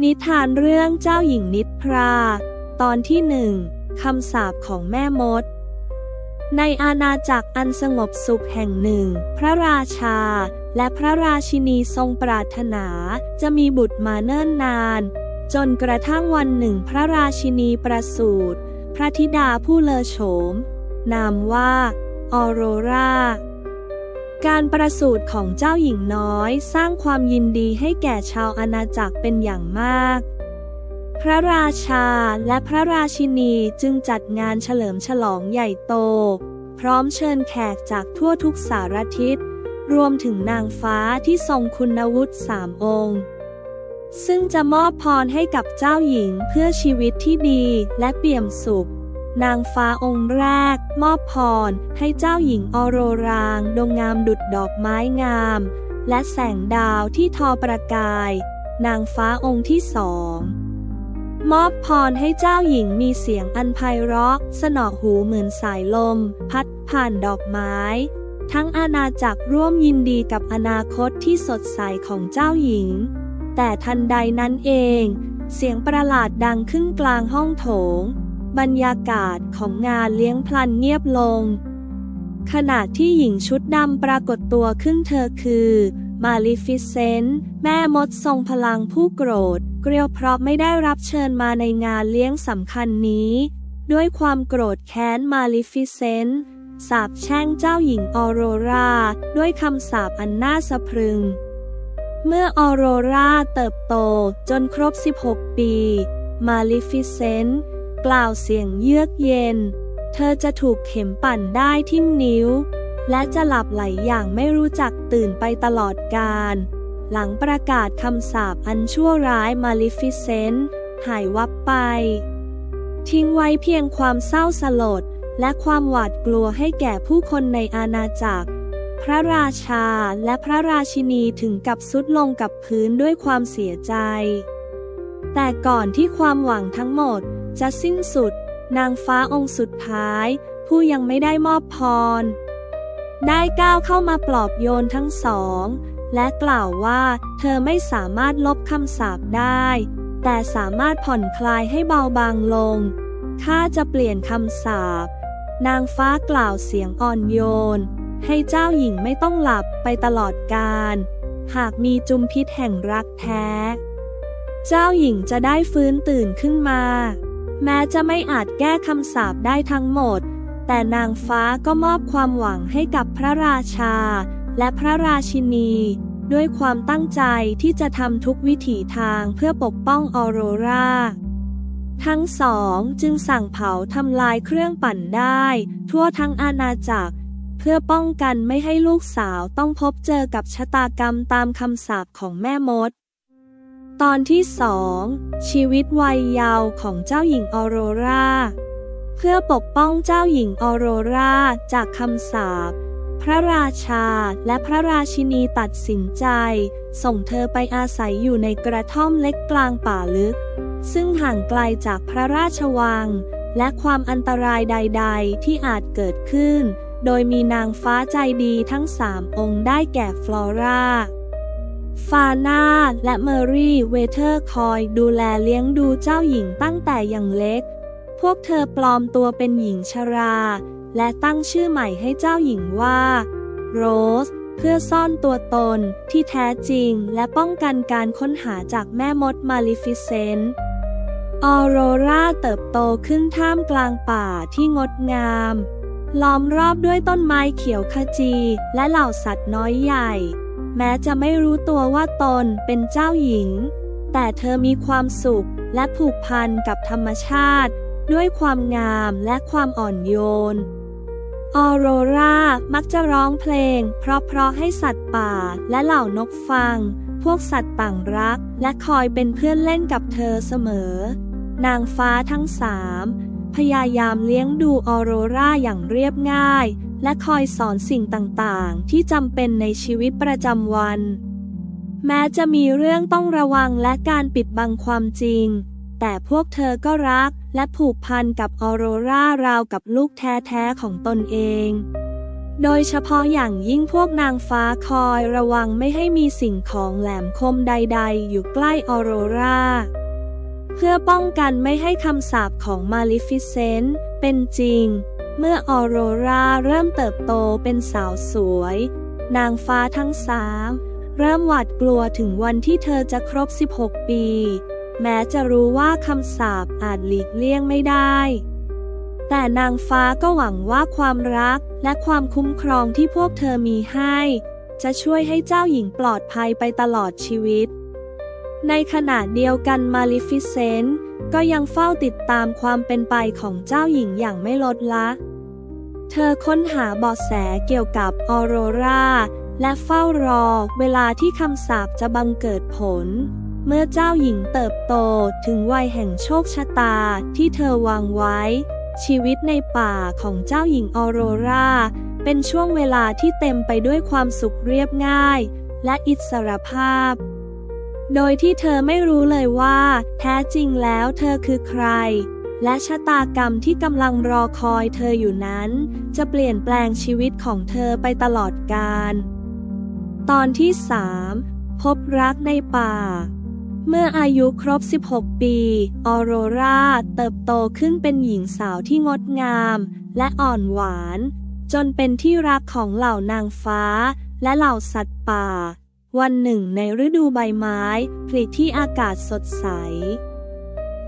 นิทานเรื่องเจ้าหญิงนิทรา ตอนที่หนึ่งคำสาปของแม่มด ในอาณาจักรอันสงบสุขแห่งหนึ่ง พระราชา และพระราชินีทรงปรารถนาจะมีบุตรมาเนิ่นนาน จนกระทั่งวันหนึ่งพระราชินีประสูติพระธิดาผู้เลอโฉม นามว่า ออโรรา การประสูติของเจ้าหญิงน้อยสร้างความยินดีให้แก่ชาวอาณาจักรเป็นอย่างมาก พระราชาและพระราชินีจึงจัดงานเฉลิมฉลองใหญ่โต พร้อมเชิญแขกจากทั่วทุกสารทิศ รวมถึงนางฟ้าที่ทรงคุณวุฒิสามองค์ ซึ่งจะมอบพรให้กับเจ้าหญิงเพื่อชีวิตที่ดีและเปี่ยมสุข นางฟ้าองค์แรก มอบพร ให้เจ้าหญิงออโรรางดงงามดุดดอกไม้งาม และแสงดาวที่ทอประกาย นางฟ้าองค์ที่สองมอบพรให้เจ้าหญิงมีเสียงอันไพเราะ สนอหูเหมือนสายลม พัดผ่านดอกไม้ ทั้งอาณาจักรร่วมยินดีกับอนาคตที่สดใสของเจ้าหญิง แต่ทันใดนั้นเอง เสียงประหลาดดังขึ้นกลางห้องโถง บรรยากาศของงานเลี้ยงพลันเงียบลง ขณะที่หญิงชุดดำปรากฏตัวขึ้นเธอคือมาลิฟิเซนต์แม่มดทรงพลังผู้โกรธ เกลียวเพราะไม่ได้รับเชิญมาในงานเลี้ยงสำคัญนี้ ด้วยความโกรธแค้นมาลิฟิเซนต์สาปแช่งเจ้าหญิงออโรราด้วยคำสาปอันน่าสะพรึง เมื่อออโรราเติบโตจนครบ 16 ปี มาลิฟิเซนต์ กล่าวเสียงเยือกเย็น เธอจะถูกเข็มปั่นได้ที่นิ้ว และจะหลับไหลอย่างไม่รู้จักตื่นไปตลอดกาลหลังประกาศคำสาปอันชั่วร้ายมาลิฟิเซนต์หายวับไป ทิ้งไว้เพียงความเศร้าสลด และความหวาดกลัวให้แก่ผู้คนในอาณาจักร พระราชาและพระราชินีถึงกับสุดลงกับพื้นด้วยความเสียใจ แต่ก่อนที่ความหวังทั้งหมด จะสิ้นสุด นางฟ้าองค์สุดท้าย ผู้ยังไม่ได้มอบพร ได้ก้าวเข้ามาปลอบโยนทั้งสอง และกล่าวว่าเธอไม่สามารถลบคำสาปได้ แต่สามารถผ่อนคลายให้เบาบางลง ข้าจะเปลี่ยนคำสาปนางฟ้ากล่าวเสียงอ่อนโยน ให้เจ้าหญิงไม่ต้องหลับไปตลอดกาลหากมีจุมพิษแห่งรักแท้ เจ้าหญิงจะได้ฟื้นตื่นขึ้นมา แม้จะไม่อาจแก้คำสาปได้ทั้งหมด แต่นางฟ้าก็มอบความหวังให้กับพระราชา และพระราชินี ด้วยความตั้งใจที่จะทำทุกวิถีทางเพื่อปกป้องออโรราทั้งสองจึงสั่งเผาทำลายเครื่องปั่นได้ ทั่วทั้งอาณาจักร เพื่อป้องกันไม่ให้ลูกสาวต้องพบเจอกับชะตากรรมตามคำสาปของแม่มด ตอนที่สองชีวิตวัยเยาว์ของเจ้าหญิงออโรราเพื่อปกป้องเจ้าหญิงออโรราจากคำสาปพระราชาและพระราชินีตัดสินใจ ส่งเธอไปอาศัยอยู่ในกระท่อมเล็กกลางป่าลึก ซึ่งห่างไกลจากพระราชวัง และความอันตรายใด ๆ ที่อาจเกิดขึ้น โดยมีนางฟ้าใจดีทั้งสามองค์ได้แก่ฟลอรา ฟาน่าและเมอรี่เวเทอร์คอยดูแลเลี้ยงดูเจ้าหญิงตั้งแต่ยังเล็ก พวกเธอปลอมตัวเป็นหญิงชรา และตั้งชื่อใหม่ให้เจ้าหญิงว่า โรส เพื่อซ่อนตัวตนที่แท้จริงและป้องกันการค้นหาจากแม่มดมาลิฟิเซนต์ออโรราเติบโตขึ้นท่ามกลางป่าที่งดงาม ล้อมรอบด้วยต้นไม้เขียวขจีและเหล่าสัตว์น้อยใหญ่ แม้จะไม่รู้ตัวว่าตนเป็นเจ้าหญิง แต่เธอมีความสุขและผูกพันกับธรรมชาติ ด้วยความงามและความอ่อนโยน ออโรรามักจะร้องเพลง เพราะๆให้สัตว์ป่าและเหล่านกฟัง พวกสัตว์ต่างรัก และคอยเป็นเพื่อนเล่นกับเธอเสมอ นางฟ้าทั้งสามพยายามเลี้ยงดูออโรราอย่างเรียบง่าย และคอยสอนสิ่งต่างๆ ที่จำเป็นในชีวิตประจำวัน แม้จะมีเรื่องต้องระวังและการปิดบังความจริง แต่พวกเธอก็รักและผูกพันกับออโรราราวกับลูกแท้ๆของตนเอง โดยเฉพาะอย่างยิ่งพวกนางฟ้าคอยระวังไม่ให้มีสิ่งของแหลมคมใดๆ อยู่ใกล้ออโรราเพื่อป้องกันไม่ให้คำสาปของมาลิฟิเซนต์เป็นจริง เมื่อออโรราเริ่มเติบโตเป็นสาวสวย นางฟ้าทั้งสามเริ่มหวาดกลัวถึงวันที่เธอจะครบ 16 ปี แม้จะรู้ว่าคำสาปอาจหลีกเลี่ยงไม่ได้ แต่นางฟ้าก็หวังว่าความรักและความคุ้มครองที่พวกเธอมีให้ จะช่วยให้เจ้าหญิงปลอดภัยไปตลอดชีวิต ในขณะเดียวกันมาลิฟิเซนต์ ก็ยังเฝ้าติดตามความเป็นไปของเจ้าหญิงอย่างไม่ลดละ เธอค้นหาเบาะแสเกี่ยวกับออโรราและเฝ้ารอเวลาที่คำสาปจะบังเกิดผล เมื่อเจ้าหญิงเติบโตถึงวัยแห่งโชคชะตาที่เธอวางไว้ ชีวิตในป่าของเจ้าหญิงออโรราเป็นช่วงเวลาที่เต็มไปด้วยความสุขเรียบง่าย และอิสรภาพ โดยที่เธอไม่รู้เลยว่า แท้จริงแล้วเธอคือใคร และชะตากรรมที่กำลังรอคอยเธออยู่นั้น จะเปลี่ยนแปลงชีวิตของเธอไปตลอดกาลตอนที่สามพบรักในป่า เมื่ออายุครบ 16 ปี ออโรราเติบโตขึ้นเป็นหญิงสาวที่งดงาม และอ่อนหวาน จนเป็นที่รักของเหล่านางฟ้า และเหล่าสัตว์ป่า วันหนึ่งในฤดูใบไม้ผลิที่อากาศสดใส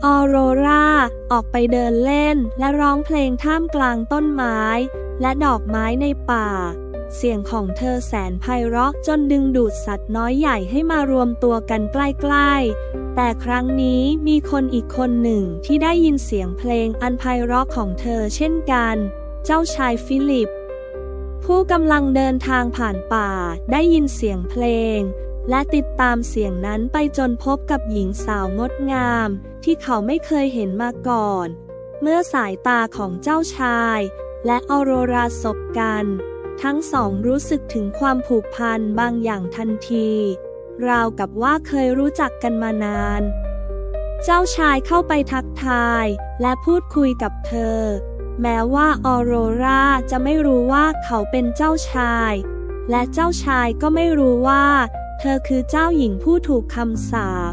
ออโรราออกไปเดินเล่นและร้องเพลงท่ามกลางต้นไม้ และดอกไม้ในป่า เสียงของเธอแสนไพเราะจนดึงดูดสัตว์น้อยใหญ่ให้มารวมตัวกันใกล้ๆ แต่ครั้งนี้มีคนอีกคนหนึ่งที่ได้ยินเสียงเพลงอันไพเราะของเธอเช่นกัน เจ้าชายฟิลิป ผู้กำลังเดินทางผ่านป่าได้ยินเสียงเพลง และติดตามเสียงนั้นไปจนพบกับหญิงสาวงดงาม ที่เขาไม่เคยเห็นมาก่อน เมื่อสายตาของเจ้าชาย และออโรราสบกัน ทั้งสองรู้สึกถึงความผูกพันบางอย่างทันที ราวกับว่าเคยรู้จักกันมานาน เจ้าชายเข้าไปทักทาย และพูดคุยกับเธอ แม้ว่าออโรราจะไม่รู้ว่าเขาเป็นเจ้าชาย และเจ้าชายก็ไม่รู้ว่า เธอคือเจ้าหญิงผู้ถูกคำสาป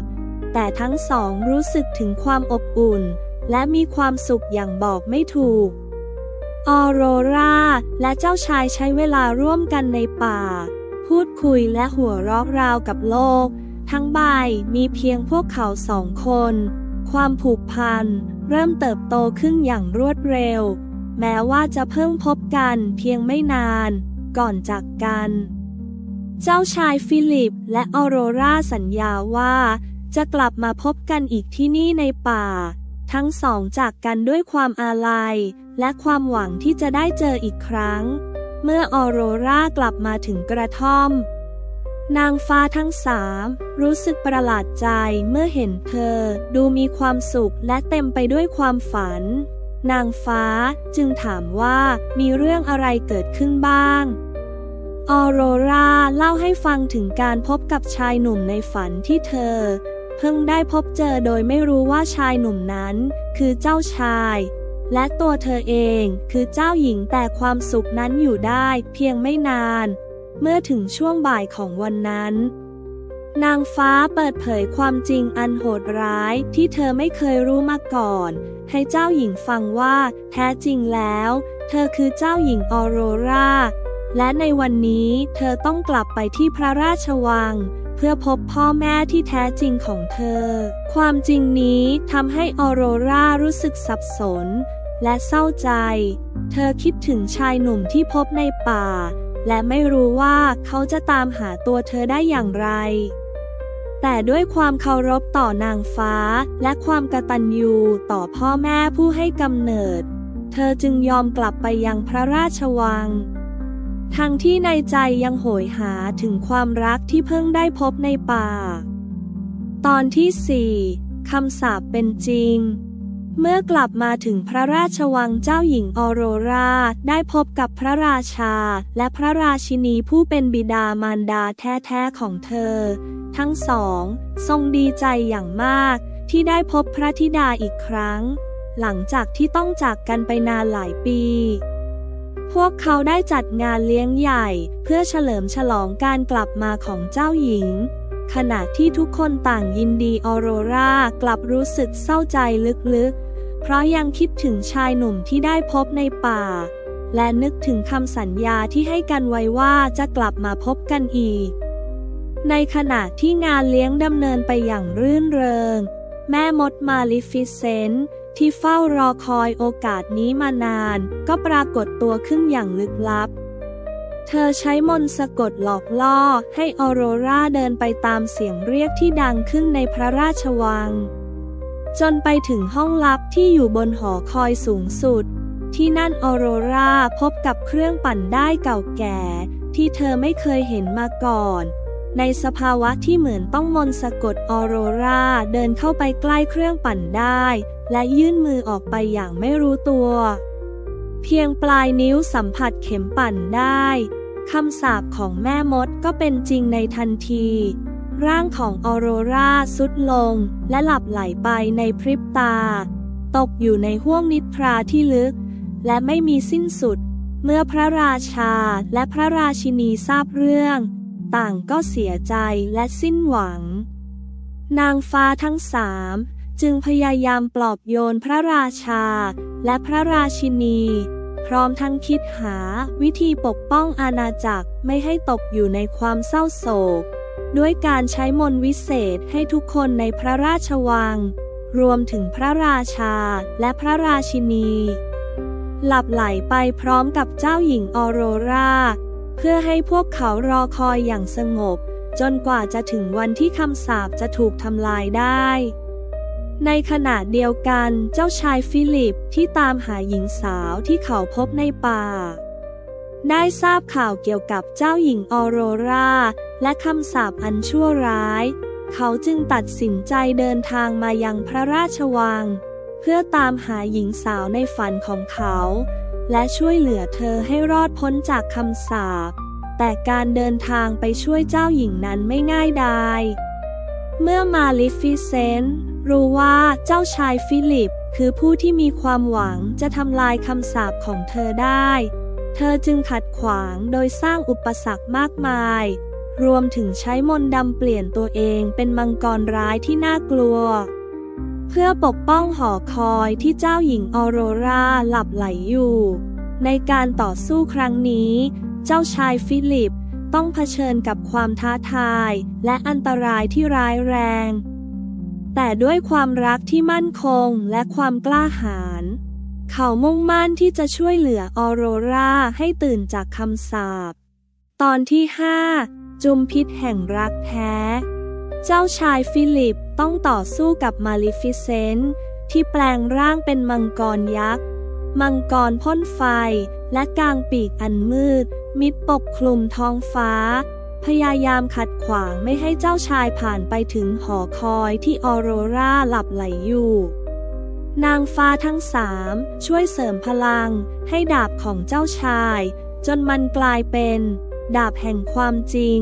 แต่ทั้งสองรู้สึกถึงความอบอุ่น และมีความสุขอย่างบอกไม่ถูก ออโรราและเจ้าชายใช้เวลาร่วมกันในป่า พูดคุยและหัวเราะราวกับโลก ทั้งใบมีเพียงพวกเขาสองคน ความผูกพัน เริ่มเติบโตขึ้นอย่างรวดเร็ว แม้ว่าจะเพิ่งพบกันเพียงไม่นาน ก่อนจากกัน เจ้าชายฟิลิปและออโรราสัญญาว่า จะกลับมาพบกันอีกที่นี่ในป่า ทั้งสองจากกันด้วยความอาลัย และความหวังที่จะได้เจออีกครั้ง เมื่อออโรรากลับมาถึงกระท่อม นางฟ้าทั้งสามรู้สึกประหลาดใจเมื่อเห็นเธอ ดูมีความสุขและเต็มไปด้วยความฝัน นางฟ้าจึงถามว่ามีเรื่องอะไรเกิดขึ้นบ้าง ออโรราเล่าให้ฟังถึงการพบกับชายหนุ่มในฝันที่เธอ เพิ่งได้พบเจอโดยไม่รู้ว่าชายหนุ่มนั้น คือเจ้าชาย และตัวเธอเองคือเจ้าหญิงแต่ความสุขนั้นอยู่ได้เพียงไม่นาน เมื่อถึงช่วงบ่ายของวันนั้น นางฟ้าเปิดเผยความจริงอันโหดร้ายที่เธอไม่เคยรู้มาก่อน ให้เจ้าหญิงฟังว่า แท้จริงแล้ว เธอคือเจ้าหญิงออโรราและในวันนี้เธอต้องกลับไปที่พระราชวัง เพื่อพบพ่อแม่ที่แท้จริงของเธอ ความจริงนี้ทำให้ออโรรารู้สึกสับสน และเศร้าใจ เธอคิดถึงชายหนุ่มที่พบในป่า และไม่รู้ว่าเขาจะตามหาตัวเธอได้อย่างไร แต่ด้วยความเคารพต่อนางฟ้าและความกตัญญูต่อพ่อแม่ผู้ให้กำเนิด เธอจึงยอมกลับไปยังพระราชวัง ทั้งที่ในใจยังโหยหาถึงความรักที่เพิ่งได้พบในป่า ตอนที่สี่คำสาปเป็นจริง เมื่อกลับมาถึงพระราชวังเจ้าหญิงออโรราได้พบกับพระราชา และพระราชินีผู้เป็นบิดามารดาแท้ๆของเธอ ทั้งสอง ทรงดีใจอย่างมากที่ได้พบพระธิดาอีกครั้ง หลังจากที่ต้องจากกันไปนานหลายปี พวกเขาได้จัดงานเลี้ยงใหญ่ เพื่อเฉลิมฉลองการกลับมาของเจ้าหญิงขณะที่ทุกคนต่างยินดีออโรรากลับรู้สึกเศร้าใจลึกๆ เพราะยังคิดถึงชายหนุ่มที่ได้พบในป่า และนึกถึงคำสัญญาที่ให้กันไว้ว่าจะกลับมาพบกันอีก ในขณะที่งานเลี้ยงดำเนินไปอย่างรื่นเริง แม่มดมาลิฟิเซนต์ที่เฝ้ารอคอยโอกาสนี้มานาน ก็ปรากฏตัวขึ้นอย่างลึกลับ เธอใช้มนต์สะกดหลอกล่อให้ออโรราเดินไปตามเสียงเรียกที่ดังขึ้นในพระราชวัง จนไปถึงห้องลับที่อยู่บนหอคอยสูงสุด ที่นั่นออโรราพบกับเครื่องปั่นได้เก่าแก่ ที่เธอไม่เคยเห็นมาก่อน ในสภาวะที่เหมือนต้องมนต์สะกดออโรราเดินเข้าไปใกล้เครื่องปั่นได้ และยื่นมือออกไปอย่างไม่รู้ตัว เพียงปลายนิ้วสัมผัสเข็มปั่นได้คำสาปของแม่มดก็เป็นจริงในทันที ร่างของออโรราสุดลง และหลับไหลไปในพริบตา ตกอยู่ในห้วงนิทราที่ลึก และไม่มีสิ้นสุด เมื่อพระราชาและพระราชินีทราบเรื่อง ต่างก็เสียใจและสิ้นหวัง นางฟ้าทั้งสามจึงพยายามปลอบโยนพระราชา และพระราชินี พร้อมทั้งคิดหาวิธีปกป้องอาณาจักรไม่ให้ตกอยู่ในความเศร้าโศก ด้วยการใช้มนต์วิเศษให้ทุกคนในพระราชวัง รวมถึงพระราชาและพระราชินี หลับไหลไปพร้อมกับเจ้าหญิงออโรราเพื่อให้พวกเขารอคอยอย่างสงบ จนกว่าจะถึงวันที่คำสาปจะถูกทำลายได้ ในขณะเดียวกันเจ้าชายฟิลิปที่ตามหาหญิงสาวที่เขาพบในป่า ได้ทราบข่าวเกี่ยวกับเจ้าหญิงออโรราและคำสาปอันชั่วร้าย เขาจึงตัดสินใจเดินทางมายังพระราชวัง เพื่อตามหาหญิงสาวในฝันของเขา และช่วยเหลือเธอให้รอดพ้นจากคำสาป แต่การเดินทางไปช่วยเจ้าหญิงนั้นไม่ง่ายดายเมื่อมาลิฟิเซนต์รู้ว่าเจ้าชายฟิลิป คือผู้ที่มีความหวังจะทำลายคำสาปของเธอได้ เธอจึงขัดขวางโดยสร้างอุปสรรคมากมาย รวมถึงใช้มนต์ดำเปลี่ยนตัวเองเป็นมังกรร้ายที่น่ากลัว เพื่อปกป้องหอคอยที่เจ้าหญิงออโรราหลับไหลอยู่ ในการต่อสู้ครั้งนี้ เจ้าชายฟิลิปต้องเผชิญกับความท้าทาย และอันตรายที่ร้ายแรง แต่ด้วยความรักที่มั่นคงและความกล้าหาญ เขามุ่งมั่นที่จะช่วยเหลือออโรราให้ตื่นจากคำสาป ตอนที่ 5 จุมพิษแห่งรักแท้ เจ้าชายฟิลิปต้องต่อสู้กับมาลิฟิเซนต์ที่แปลงร่างเป็นมังกรยักษ์ มังกรพ่นไฟ และกางปีกอันมืด มิดปกคลุมท้องฟ้า พยายามขัดขวางไม่ให้เจ้าชายผ่านไปถึงหอคอยที่ออโรราหลับไหลอยู่ นางฟ้าทั้งสามช่วยเสริมพลังให้ดาบของเจ้าชาย จนมันกลายเป็น ดาบแห่งความจริง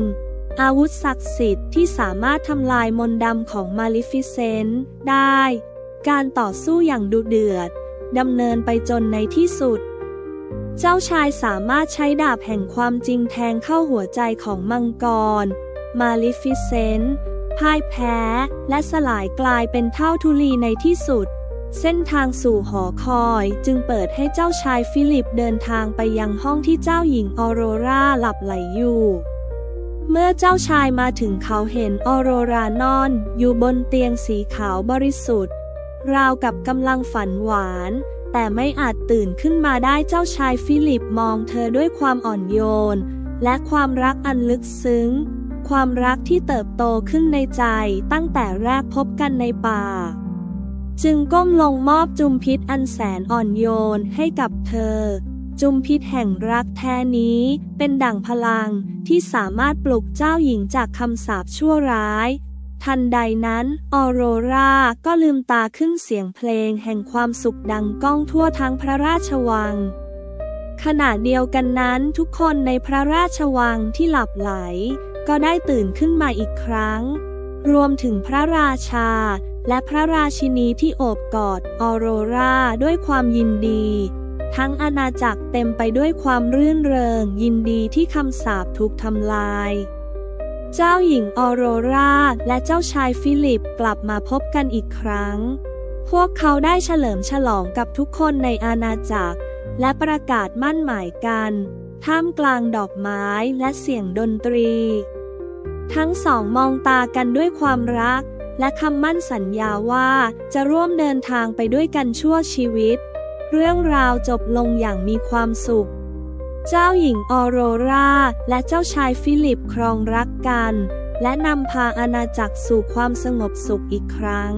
อาวุธศักดิ์สิทธิ์ที่สามารถทำลายมนต์ดำของมาลิฟิเซนต์ได้ การต่อสู้อย่างดุเดือดดำเนินไปจนในที่สุด เจ้าชายสามารถใช้ดาบแห่งความจริงแทงเข้าหัวใจของมังกร มาลิฟิเซนต์พ่ายแพ้และสลายกลายเป็นเท่าทุลีในที่สุด เส้นทางสู่หอคอยจึงเปิดให้เจ้าชายฟิลิปเดินทางไปยังห้องที่เจ้าหญิงออโรราหลับไหลอยู่ เมื่อเจ้าชายมาถึงเขาเห็นออโรรานอน อยู่บนเตียงสีขาวบริสุทธิ์ ราวกับกำลังฝันหวาน แต่ไม่อาจตื่นขึ้นมาได้เจ้าชายฟิลิปมองเธอด้วยความอ่อนโยน และความรักอันลึกซึ้ง ความรักที่เติบโตขึ้นในใจตั้งแต่แรกพบกันในป่า จึงก้มลงมอบจุมพิษอันแสนอ่อนโยนให้กับเธอ จุมพิษแห่งรักแท้นี้เป็นดั่งพลังที่สามารถปลุกเจ้าหญิงจากคำสาปชั่วร้าย ทันใดนั้นออโรราก็ลืมตาขึ้นเสียงเพลงแห่งความสุขดังก้องทั่วทั้งพระราชวัง ขณะเดียวกันนั้นทุกคนในพระราชวังที่หลับไหล ก็ได้ตื่นขึ้นมาอีกครั้ง รวมถึงพระราชา และพระราชินีที่โอบกอดออโรราด้วยความยินดี ทั้งอาณาจักรเต็มไปด้วยความรื่นเริง ยินดีที่คำสาปถูกทำลาย เจ้าหญิงออโรราและเจ้าชายฟิลิปกลับมาพบกันอีกครั้ง พวกเขาได้เฉลิมฉลองกับทุกคนในอาณาจักร และประกาศมั่นหมายกัน ท่ามกลางดอกไม้และเสียงดนตรี ทั้งสองมองตากันด้วยความรัก และคำมั่นสัญญาว่าจะร่วมเดินทางไปด้วยกันชั่วชีวิต เรื่องราวจบลงอย่างมีความสุข เจ้าหญิงออโรราและเจ้าชายฟิลิปครองรักกัน และนำพาอาณาจักรสู่ความสงบสุขอีกครั้ง